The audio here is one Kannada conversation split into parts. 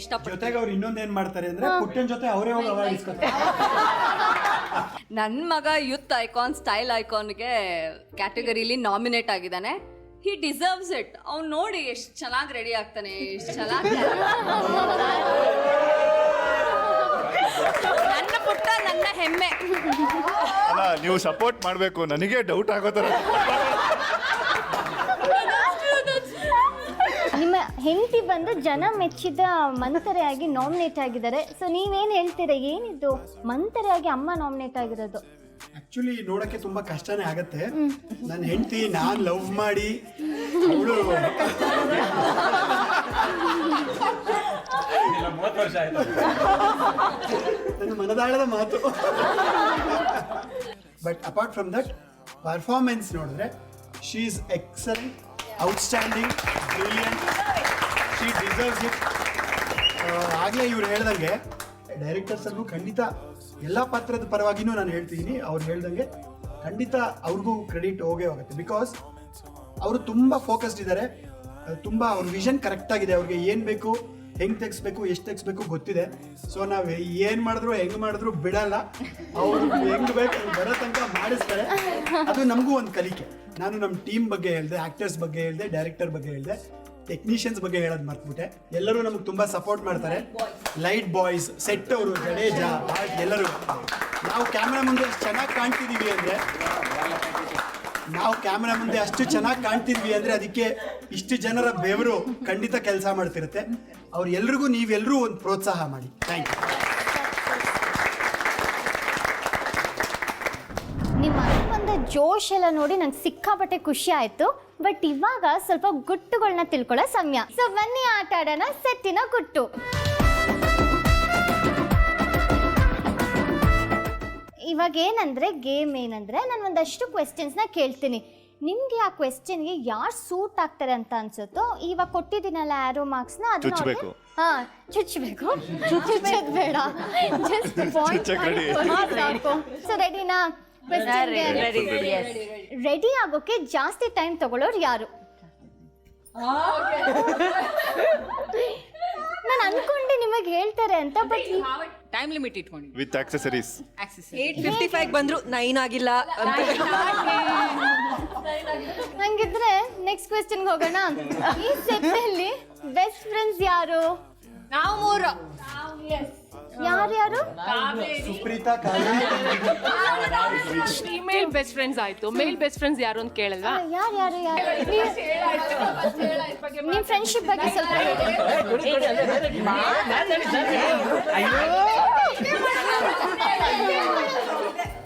ಇಷ್ಟಪಡ್ತೀನಿ. ಜೊತೆಗೆ ಅವ್ರು ಇನ್ನೊಂದ್ ಏನ್ ಮಾಡ್ತಾರೆ ಅಂದ್ರೆ ಪುಟ್ಟನ್ ಜೊತೆ ಅವರೇ ಹೋಗಿ ಅವಾರ್ಡ್ ಇಸ್ಕೊತಾರೆ ನನ್ನ ಮಗ ಯೂತ್ ಐಕಾನ್ ಸ್ಟೈಲ್ ಐಕಾನ್ಗೆ ಕ್ಯಾಟಗರಿಲಿ ನಾಮಿನೇಟ್ ಆಗಿದ್ದಾನೆ. ಹಿ ಡಿಸರ್ವ್ಸ್ ಇಟ್ ಅವ್ನು ನೋಡಿ ಎಷ್ಟು ಚೆನ್ನಾಗಿ ರೆಡಿ ಆಗ್ತಾನೆ ಎಷ್ಟು ಚೆನ್ನಾಗಿ ನನ್ನ ಪುಟ್ಟ ನನ್ನ ಹೆಮ್ಮೆ. ಅಲ್ಲ ನೀವು ಸಪೋರ್ಟ್ ಮಾಡಬೇಕು. ನನಗೆ ಡೌಟ್ ಆಗೋ ಥರ ನಿಮ್ಮ ಹೆಂಡತಿ ಬಂದು ಜನ ಮೆಚ್ಚಿದ ಮಂತರೆಯಾಗಿ ನಾಮಿನೇಟ್ ಆಗಿದ್ದಾರೆ. ಸೊ ನೀವೇನು ಹೇಳ್ತೀರಾ? ಏನಿದು? ಮಂತರೆಯಾಗಿ ಅಮ್ಮ ನಾಮಿನೇಟ್ ಆಗಿರೋದು. ಆಕ್ಚುಲಿ ನೋಡಕ್ಕೆ ತುಂಬಾ ಕಷ್ಟನೇ ಆಗತ್ತೆ. ನನ್ನ ಹೆಂಡತಿ ನಾನ್ ಲವ್ ಮಾಡಿ ಅವಳು ನನ್ನ ಮನದಾಳದ ಮಾತು. But apart from that performance ನೋಡಿದ್ರೆ she is excellent outstanding brilliant she deserves it ಆಗಲೇ ಇವ್ರು ಹೇಳ್ದಂಗೆ ಡೈರೆಕ್ಟರ್ಸಲ್ಲೂ ಖಂಡಿತ ಎಲ್ಲ ಪಾತ್ರದ ಪರವಾಗಿನೂ ನಾನು ಹೇಳ್ತೀನಿ. ಅವ್ರು ಹೇಳ್ದಂಗೆ ಖಂಡಿತ ಅವ್ರಿಗೂ ಕ್ರೆಡಿಟ್ ಹೋಗೇ ಹೋಗುತ್ತೆ. ಬಿಕಾಸ್ ಅವರು ತುಂಬ ಫೋಕಸ್ಡ್ ಇದ್ದಾರೆ ತುಂಬ ಅವ್ರ ವಿಷನ್ ಕರೆಕ್ಟ್ ಆಗಿದೆ. ಅವ್ರಿಗೆ ಏನು ಬೇಕು, ಹೆಂಗ್ ತೆಗಿಸ್ಬೇಕು, ಎಷ್ಟು ತೆಗ್ಸ್ಬೇಕು ಗೊತ್ತಿದೆ. ಸೊ ನಾವು ಏನು ಮಾಡಿದ್ರು, ಹೆಂಗ್ ಮಾಡಿದ್ರು ಬಿಡಲ್ಲ. ಅವರು ಹೆಂಗ್ ಬೇಕು ಬರೋ ತನಕ ಮಾಡಿಸ್ತಾರೆ. ಅದು ನಮಗೂ ಒಂದು ಕಲಿಕೆ. ನಾನು ನಮ್ಮ ಟೀಮ್ ಬಗ್ಗೆ ಹೇಳಿದೆ ಆಕ್ಟರ್ಸ್ ಬಗ್ಗೆ ಹೇಳಿದೆ ಡೈರೆಕ್ಟರ್ ಬಗ್ಗೆ ಹೇಳಿದೆ. ಟೆಕ್ನಿಷಿಯನ್ಸ್ ಬಗ್ಗೆ ಹೇಳೋದು ಮರ್ತ್ಬಿಟ್ಟೆ. ಎಲ್ಲರೂ ನಮಗೆ ತುಂಬಾ ಸಪೋರ್ಟ್ ಮಾಡ್ತಾರೆ. ಲೈಟ್ ಬಾಯ್ಸ್ ಸೆಟ್ ಅವರು ಜಡೇಜಾ ಎಲ್ಲರೂ. ನಾವು ಕ್ಯಾಮ್ರಾ ಮುಂದೆ ಚೆನ್ನಾಗಿ ಕಾಣ್ತಿದೀವಿ ಅಂದ್ರೆ, ನಾವು ಕ್ಯಾಮ್ರಾ ಮುಂದೆ ಅಷ್ಟು ಚೆನ್ನಾಗಿ ಕಾಣ್ತಿದ್ವಿ ಅಂದರೆ ಅದಕ್ಕೆ ಇಷ್ಟು ಜನರ ಬೆವರು ಖಂಡಿತ ಕೆಲಸ ಮಾಡ್ತಿರುತ್ತೆ. ಅವ್ರು ಎಲ್ರಿಗೂ ನೀವೆಲ್ಲರೂ ಒಂದು ಪ್ರೋತ್ಸಾಹ ಮಾಡಿ. ಥ್ಯಾಂಕ್ ಯು ನಿಮ್ಮ ಮನೆಗೆ ಬಂದ ಜೋಶ್ ಎಲ್ಲ ನೋಡಿ ನಂಗೆ ಸಿಕ್ಕಾಪಟ್ಟೆ ಖುಷಿ ಆಯ್ತು. ಬಟ್ ಇವಾಗ ಸ್ವಲ್ಪ ಗುಟ್ಟುಗಳನ್ನ ತಿಳ್ಕೊಳ್ಳೋ ಸಮಯ. ಸೊ ಬನ್ನಿ ಆಟ ಆಡೋಣ ಸೆಟ್ಟಿನ ಗುಟ್ಟು. ಇವಾಗ ಏನಂದ್ರೆ ಗೇಮ್ ಏನಂದ್ರೆ ನಾನು ಒಂದಷ್ಟು ಕ್ವೆಶ್ಚನ್ಸ್ನ ಕೇಳ್ತೀನಿ. ನಿಮ್ಗೆ ಆ ಕ್ವೆಶ್ಚನ್ಗೆ ಯಾರು ಸೂಟ್ ಆಗ್ತಾರೆ ಅಂತ ಅನ್ಸುತ್ತೋ ಇವಾಗ ಕೊಟ್ಟಿದ್ದೀನಲ್ಲ ಆರೋ ಮಾರ್ಕ್ಸ್ನ ಅದನ್ನ ಚುಚ್ಬೇಕು. ಹಾ ಚುಚ್ಚಬೇಕು ಚುಚ್ಚೋದು ಬೇಡ. ಜಸ್ಟ್ ಪಾಯಿಂಟ್ ಸೊ ರೆಡಿನಾ ರೆಡಿ ಆಗೋಕೆ ಜಾಸ್ತಿ ಟೈಮ್ ತಗೊಳ್ಳೋರು ಯಾರು? ನಾನು ಅನ್ಕೊಂಡೆ ನಿಮಗೆ ಹೇಳ್ತಾರೆ ಅಂತ ಬಟ್ ಟೈಮ್ ಲಿಮಿಟ್ ಇಟ್ಕೊಂಡು with accessories access eight fifty five ಬಂದ್ರು ನೈನ್ ಆಗಿಲ್ಲ ಅಂತ. ಹಂಗಿದ್ರೆ ನೆಕ್ಸ್ಟ್ ಕ್ವೆಶ್ಚನ್ಗೆ ಹೋಗೋಣ. ಈ ಸೆಟ್ ಅಲ್ಲಿ ಬೆಸ್ಟ್ ಫ್ರೆಂಡ್ಸ್ ಯಾರು? ನಾವು ಮೂರು. ಯಾರು ಯಾರು? ಸುಪ್ರೀತಾ ಫೀಮೇಲ್ ಬೆಸ್ಟ್ ಫ್ರೆಂಡ್ಸ್ ಆಯ್ತು. ಮೇಲ್ ಬೆಸ್ಟ್ ಫ್ರೆಂಡ್ಸ್ ಯಾರು ಅಂತ ಕೇಳಲ್ವಾ? ಯಾರು ಯಾರು ಯಾರು? ನಿಮ್ಮ ಫ್ರೆಂಡ್ಶಿಪ್ ಬಗ್ಗೆ ಸ್ವಲ್ಪ ಹೇಳಿ.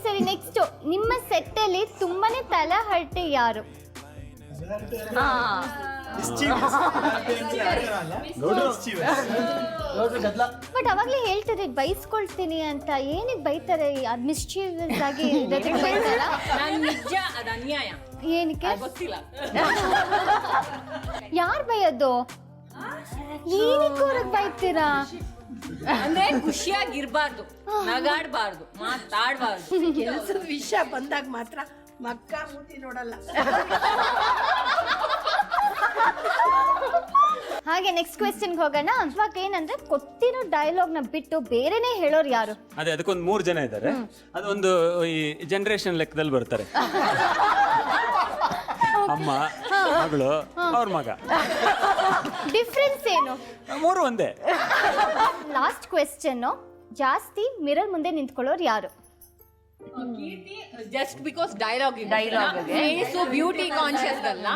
ಸರಿ ನೆಕ್ಸ್ಟ್ ನಿಮ್ಮ ಸೆಟ್ ಅಲ್ಲಿ ತುಂಬಾನೇ ತಲೆ ಹರಟೆ ಯಾರು? Mischievous. ಬಟ್ ಅವಾಗ್ಲೇ ಹೇಳ್ತಾರೆ ಬೈಸ್ಕೊಳ್ತೀನಿ ಅಂತ. ಏನಿಗೆ ಬೈತಾರೆ? ಅದು ಮಿಸ್ಚೀವಿಯಸ್ ಆಗಿ ಇರೋದಕ್ಕೆ ಬೈತಾರ? ನಾನು ನಿಜ ಅದು ಅನ್ಯಾಯ. ಏನಕ್ಕೆ? ಗೊತ್ತಿಲ್ಲ. ಯಾರು ಬೈಯೋದು? ಏನಕ್ಕೆ ಅವ್ರಿಗೆ ಬೈತೀರಾ? ಅಂದ್ರೆ ಖುಷಿಯಾಗಿರ್ಬಾರ್ದು ನಗಾಡ್ಬಾರ್ದು ಮಾತಾಡ್ಬಾರ್ದು. ಕೆಲಸದ ವಿಷಯ ಬಂದಾಗ ಮಾತ್ರ ಮಕ್ಕ ಮೂತಿ ನೋಡಲ್ಲ. ಹಾಗೆ ನೆಕ್ಸ್ಟ್ ಕ್ವೆಶ್ಚನ್ ಹೋಗೋಣ. ಇವಾಗ ಏನಂದ್ರೆ ಕೊಟ್ಟಿರೋ ನ ಬಿಟ್ಟು ಬೇರೆನೇ ಹೇಳೋರು ಯಾರು? ಅದೇ ಅದಕ್ಕೊಂದು ಮೂರು ಜನ ಇದ್ದಾರೆ. ಅದೊಂದು ಈ ಜನರೇಷನ್ ಲೆಕ್ಕದಲ್ಲಿ ಬರ್ತಾರೆ. ಅಮ್ಮ ಮಗಳು ಅವ್ರ ಮಗ. ಡಿಫ್ರೆನ್ಸ್ ಏನು? ಮೂರು ಒಂದೇ. ಲಾಸ್ಟ್ ಕ್ವೆಶ್ಚನ್ ಜಾಸ್ತಿ ಮಿರರ್ ಮುಂದೆ ನಿಂತ್ಕೊಳ್ಳೋರು ಯಾರು? Just because dialogue dialogue beauty conscious ಅಲ್ಲ.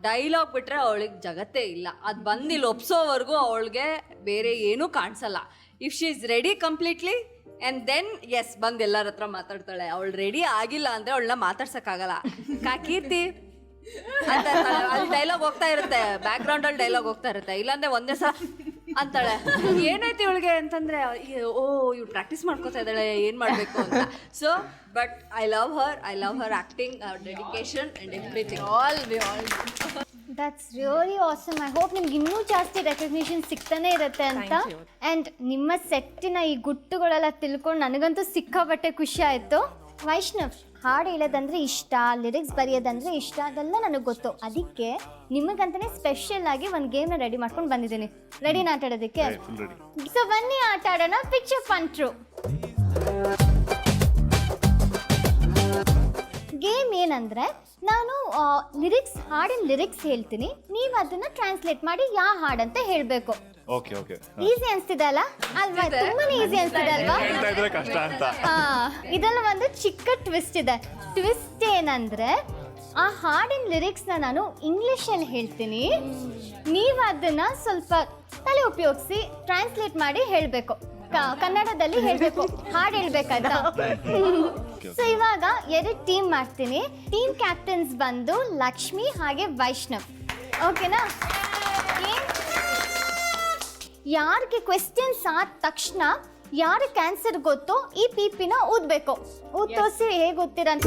ಡೈಲಾಗ್ ಬಿಟ್ರೆ ಅವಳಿಗೆ ಜಗತ್ತೇ ಇಲ್ಲ. ಅದು ಬಂದು ಇಲ್ಲಿ ಒಪ್ಸೋವರೆಗೂ ಅವಳಿಗೆ ಬೇರೆ ಏನೂ ಕಾಣಿಸಲ್ಲ. If she is ready completely and then S ಬಂದು ಎಲ್ಲರ ಹತ್ರ ಮಾತಾಡ್ತಾಳೆ. ಅವಳು ರೆಡಿ ಆಗಿಲ್ಲ ಅಂದರೆ ಅವಳನ್ನ ಮಾತಾಡ್ಸೋಕ್ಕಾಗಲ್ಲ. ಕಾ ಕೀರ್ತಿ ಅಂತ. ಅಲ್ಲಿ ಡೈಲಾಗ್ ಹೋಗ್ತಾ ಇರುತ್ತೆ. ಬ್ಯಾಕ್ ಗ್ರೌಂಡ್ ಅಲ್ಲಿ ಡೈಲಾಗ್ ಹೋಗ್ತಾ ಇರುತ್ತೆ. ಇಲ್ಲಾಂದ್ರೆ ಒಂದೇ ಸಲ ಅಂತಾಳೆ. ಏನಾಯ್ತು ಇವಳಿಗೆ ಅಂತಂದ್ರೆ ಓ ಇವ್ಳು ಪ್ರಾಕ್ಟೀಸ್ ಮಾಡ್ಕೋತಾ ಇದ್ದಾಳೆ ಏನ್ ಮಾಡ್ಬೇಕು ಅಂತ. So but I love her I love her acting dedication and everything all we all that's really awesome I hope ನಿಮ್ಗೆ ಇನ್ನೂ ಜಾಸ್ತಿ ರೆಕಗ್ನಿಷನ್ ಸಿಗ್ತಾನೆ ಇರುತ್ತೆ ಅಂತ. ಆ್ಯಂಡ್ ನಿಮ್ಮ ಸೆಟ್ಟಿನ ಈ ಗುಟ್ಟುಗಳೆಲ್ಲ ತಿಳ್ಕೊಂಡು ನನಗಂತೂ ಸಿಕ್ಕಾಪಟ್ಟೆ ಖುಷಿ ಆಯಿತು. ವೈಷ್ಣವ್. ಹಾಡು ಹೇಳೋದಂದ್ರೆ ಇಷ್ಟ ಲಿರಿಕ್ಸ್ ಬರೆಯೋದಂದ್ರೆ ಇಷ್ಟ ಅದೆಲ್ಲ ನನಗೆ ಗೊತ್ತು. ಅದಕ್ಕೆ ನಿಮಗಂತಾನೆ ಸ್ಪೆಷಲ್ ಆಗಿ ಒಂದು ಗೇಮ್ನ ರೆಡಿ ಮಾಡ್ಕೊಂಡು ಬಂದಿದ್ದೀನಿ. ರೆಡಿನ ಆಟ ಆಡೋದಕ್ಕೆ ಸೊ ಬನ್ನಿ ಆಟ ಆಡೋಣ ಪಿಕ್ಚರ್ ಫನ್ ಗೇಮ್ ಏನಂದ್ರೆ ನಾನು ಲಿರಿಕ್ಸ್ ಹಾಡಿನ ಲಿರಿಕ್ಸ್ ಹೇಳ್ತೀನಿ. ನೀವು ಅದನ್ನ ಟ್ರಾನ್ಸ್ಲೇಟ್ ಮಾಡಿ ಯಾ ಹಾಡಂತ ಹೇಳಬೇಕು. ಓಕೆ ಓಕೆ ಈಸಿ ಅನ್ಸ್ತಿದೆ ಅಲ್ಲ ಅಲ್ವಾ? ತುಂಬಾನೇ ಈಸಿ ಅನ್ಸ್ತಿದೆ ಅಲ್ವಾ? ಹೇಳ್ತಾ ಇದ್ರೆ ಕಷ್ಟ ಅಂತ. ಹಾ ಇದೆಲ್ಲ ಒಂದು ಚಿಕ್ಕ ಟ್ವಿಸ್ಟ್ ಇದೆ. ಟ್ವಿಸ್ಟ್ ಏನಂದ್ರೆ ಆ ಹಾಡಿನ ಲಿರಿಕ್ಸ್ನ ನಾನು ಇಂಗ್ಲಿಷಲ್ಲಿ ಹೇಳ್ತೀನಿ. ನೀವು ಅದನ್ನ ಸ್ವಲ್ಪ ತಲೆ ಉಪಯೋಗಿಸಿ ಟ್ರಾನ್ಸ್ಲೇಟ್ ಮಾಡಿ ಹೇಳಬೇಕು. ಕನ್ನಡದಲ್ಲಿ ಹೇಳಬೇಕು. ಹಾಡು ಹೇಳ್ಬೇಕಂತ. ಸೊ ಇವಾಗ ಎರಡು ಟೀಮ್ ಮಾಡ್ತೀನಿ? ಟೀಮ್ ಕ್ಯಾಪ್ಟನ್ಸ್ ಬಂದು ಲಕ್ಷ್ಮಿ ಹಾಗೆ ವೈಷ್ಣವ್. ಓಕೆನಾ ಯಾರಿಗೆ ಕ್ವೆಶ್ಚನ್ಸ್ ಆದ ತಕ್ಷಣ ಯಾರಿಗೆ ಕ್ಯಾನ್ಸರ್ ಗೊತ್ತೋ ಈ ಪೀಪಿನ ಊದ್ಬೇಕು ಊದ್ ತೋರಿಸಿ ಹೇಗೆ ಓದ್ತೀರಂತ